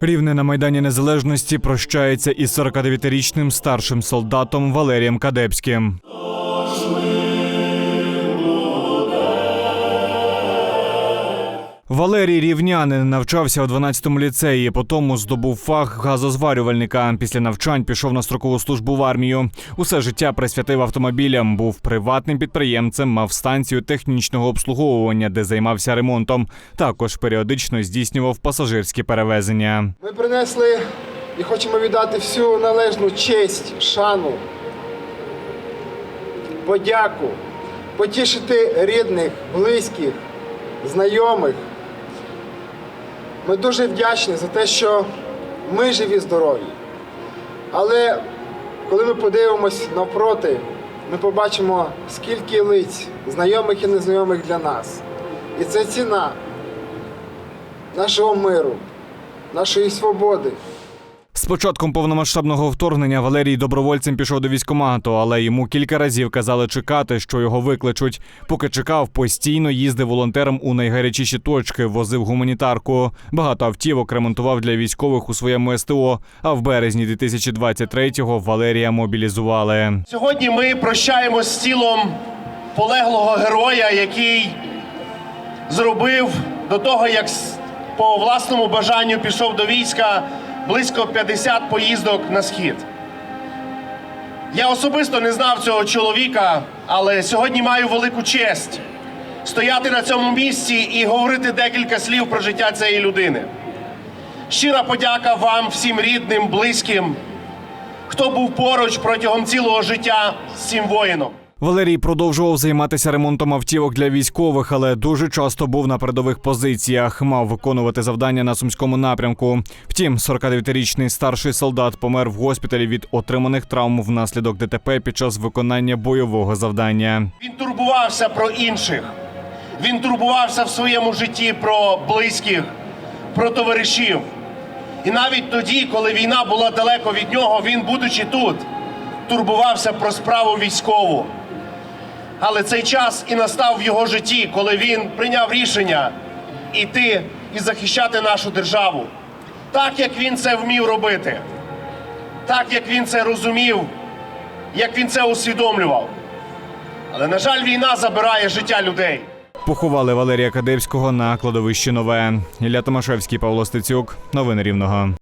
Рівне на майдані незалежності прощається із 49-річним старшим солдатом Валерієм Кадебським. Валерій Рівнянин навчався у 12-му ліцеї, потім здобув фах газозварювальника. Після навчань пішов на строкову службу в армію. Усе життя присвятив автомобілям. Був приватним підприємцем, мав станцію технічного обслуговування, де займався ремонтом. Також періодично здійснював пасажирські перевезення. Ми принесли і хочемо віддати всю належну честь, шану, подяку, потішити рідних, близьких, знайомих. Ми дуже вдячні за те, що ми живі, здорові. Але коли ми подивимось навпроти, ми побачимо, скільки лиць, знайомих і незнайомих для нас. І це ціна нашого миру, нашої свободи. З початком повномасштабного вторгнення Валерій добровольцем пішов до військкомату, але йому кілька разів казали чекати, що його викличуть. Поки чекав, постійно їздив волонтером у найгарячіші точки, возив гуманітарку. Багато автівок ремонтував для військових у своєму СТО. А в березні 2023-го Валерія мобілізували. Сьогодні ми прощаємось з тілом полеглого героя, який зробив до того, як по власному бажанню пішов до війська близько 50 поїздок на схід. Я особисто не знав цього чоловіка, але сьогодні маю велику честь стояти на цьому місці і говорити декілька слів про життя цієї людини. Щира подяка вам, всім рідним, близьким, хто був поруч протягом цілого життя з цим воїном. Валерій продовжував займатися ремонтом автівок для військових, але дуже часто був на передових позиціях. Мав виконувати завдання на сумському напрямку. Втім, 49-річний старший солдат помер в госпіталі від отриманих травм внаслідок ДТП під час виконання бойового завдання. Він турбувався про інших. Він турбувався в своєму житті про близьких, про товаришів. І навіть тоді, коли війна була далеко від нього, він, будучи тут, турбувався про справу військову. Але цей час і настав в його житті, коли він прийняв рішення іти і захищати нашу державу, так як він це вмів робити, так як він це розумів, як він це усвідомлював. Але, на жаль, війна забирає життя людей. Поховали Валерія Кадевського на кладовищі Нове. Ілля Томашевський, Павло Стецюк. Новини Рівного.